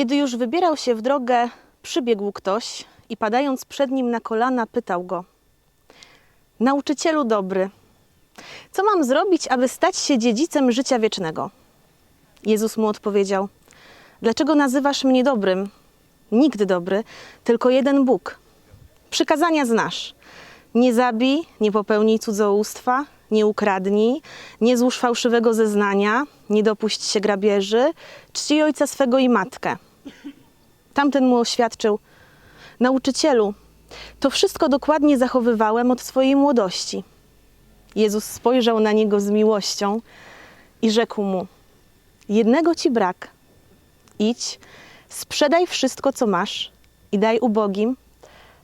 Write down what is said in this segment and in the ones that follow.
Kiedy już wybierał się w drogę, przybiegł ktoś i padając przed nim na kolana, pytał go: Nauczycielu dobry, co mam zrobić, aby stać się dziedzicem życia wiecznego? Jezus mu odpowiedział: Dlaczego nazywasz mnie dobrym? Nikt dobry, tylko jeden Bóg. Przykazania znasz. Nie zabij, nie popełnij cudzołóstwa, nie ukradnij, nie złóż fałszywego zeznania, nie dopuść się grabieży, czci ojca swego i matkę. Tamten mu oświadczył: Nauczycielu, to wszystko dokładnie zachowywałem od swojej młodości. Jezus spojrzał na niego z miłością i rzekł mu: Jednego ci brak. Idź, sprzedaj wszystko, co masz i daj ubogim,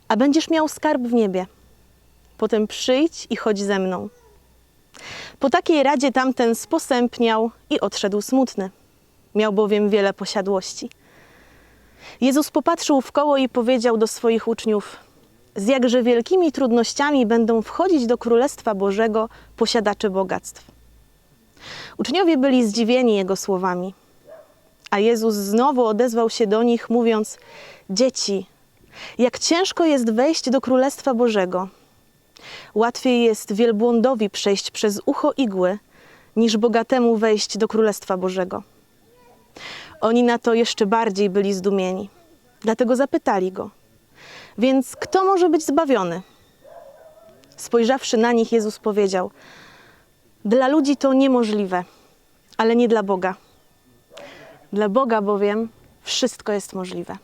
a będziesz miał skarb w niebie. Potem przyjdź i chodź ze mną. Po takiej radzie tamten sposępniał i odszedł smutny. Miał bowiem wiele posiadłości. Jezus popatrzył w koło i powiedział do swoich uczniów: Z jakże wielkimi trudnościami będą wchodzić do Królestwa Bożego posiadacze bogactw. Uczniowie byli zdziwieni jego słowami. A Jezus znowu odezwał się do nich, mówiąc: Dzieci, jak ciężko jest wejść do Królestwa Bożego. Łatwiej jest wielbłądowi przejść przez ucho igły, niż bogatemu wejść do Królestwa Bożego. Oni na to jeszcze bardziej byli zdumieni. Dlatego zapytali go: Więc kto może być zbawiony? Spojrzawszy na nich, Jezus powiedział: Dla ludzi to niemożliwe, ale nie dla Boga. Dla Boga bowiem wszystko jest możliwe.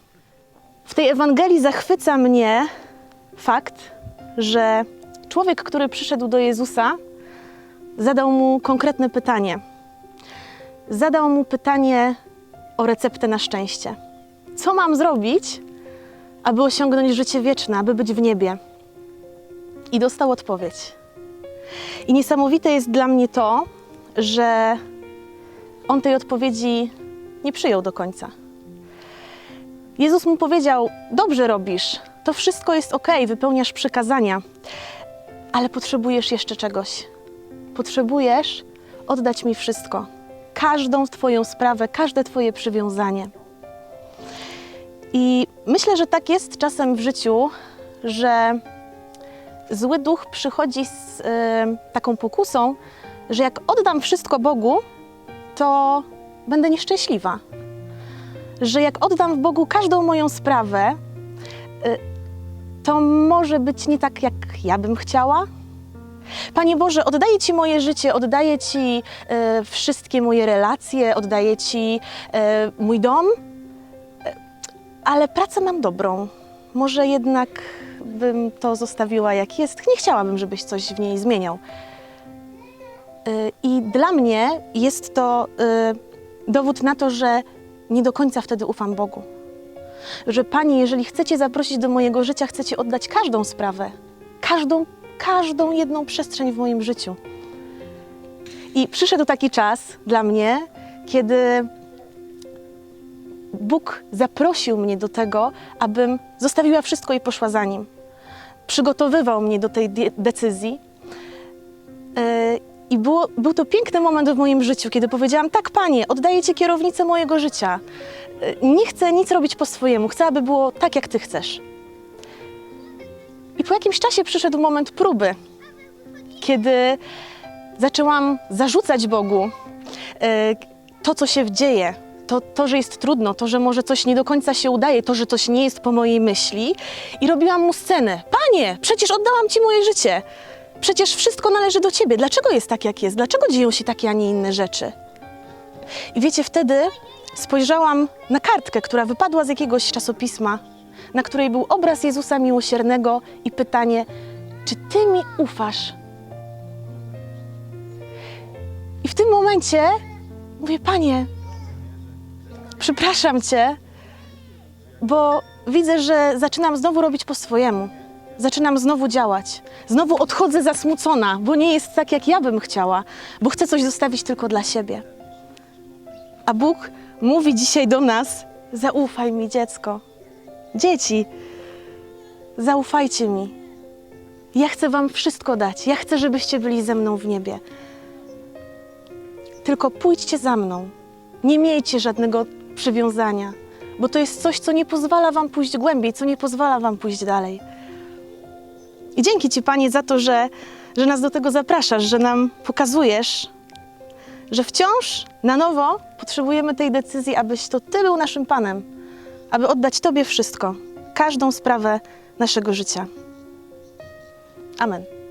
W tej Ewangelii zachwyca mnie fakt, że człowiek, który przyszedł do Jezusa, zadał mu konkretne pytanie. Zadał mu pytanie o receptę na szczęście. Co mam zrobić, aby osiągnąć życie wieczne, aby być w niebie? I dostał odpowiedź. I niesamowite jest dla mnie to, że on tej odpowiedzi nie przyjął do końca. Jezus mu powiedział: Dobrze robisz, to wszystko jest ok, wypełniasz przykazania, ale potrzebujesz jeszcze czegoś. Potrzebujesz oddać mi wszystko, każdą Twoją sprawę, każde Twoje przywiązanie. I myślę, że tak jest czasem w życiu, że zły duch przychodzi z y, taką pokusą, że jak oddam wszystko Bogu, to będę nieszczęśliwa. Że jak oddam w Bogu każdą moją sprawę, y, to może być nie tak, jak ja bym chciała. Panie Boże, oddaję Ci moje życie, oddaję Ci e, wszystkie moje relacje, oddaję Ci e, mój dom, e, ale pracę mam dobrą. Może jednak bym to zostawiła jak jest. Nie chciałabym, żebyś coś w niej zmieniał. E, I dla mnie jest to e, dowód na to, że nie do końca wtedy ufam Bogu. Że Panie, jeżeli chcecie zaprosić do mojego życia, chcecie oddać każdą sprawę, każdą, każdą jedną przestrzeń w moim życiu. I przyszedł taki czas dla mnie, kiedy Bóg zaprosił mnie do tego, abym zostawiła wszystko i poszła za Nim. Przygotowywał mnie do tej de- decyzji. Yy, I było, był to piękny moment w moim życiu, kiedy powiedziałam: Tak, panie, oddaję ci kierownicę mojego życia. Yy, Nie chcę nic robić po swojemu, chcę, aby było tak, jak ty chcesz. I po jakimś czasie przyszedł moment próby, kiedy zaczęłam zarzucać Bogu yy, to, co się dzieje. To, to, że jest trudno, to, że może coś nie do końca się udaje, to, że coś nie jest po mojej myśli. I robiłam mu scenę. Panie, przecież oddałam ci moje życie. Przecież wszystko należy do ciebie. Dlaczego jest tak, jak jest? Dlaczego dzieją się takie, a nie inne rzeczy? I wiecie, wtedy spojrzałam na kartkę, która wypadła z jakiegoś czasopisma, na której był obraz Jezusa Miłosiernego i pytanie: Czy ty mi ufasz? I w tym momencie mówię: Panie, przepraszam cię, bo widzę, że zaczynam znowu robić po swojemu. Zaczynam znowu działać. Znowu odchodzę zasmucona, bo nie jest tak, jak ja bym chciała, bo chcę coś zostawić tylko dla siebie. A Bóg mówi dzisiaj do nas: zaufaj mi, dziecko. Dzieci, zaufajcie mi. Ja chcę Wam wszystko dać. Ja chcę, żebyście byli ze mną w niebie. Tylko pójdźcie za mną. Nie miejcie żadnego przywiązania. bo to jest coś, co nie pozwala Wam pójść głębiej, co nie pozwala Wam pójść dalej. I dzięki Ci, Panie, za to, że, że nas do tego zapraszasz, że nam pokazujesz, że wciąż na nowo potrzebujemy tej decyzji, abyś to Ty był naszym Panem, aby oddać Tobie wszystko, każdą sprawę naszego życia. Amen.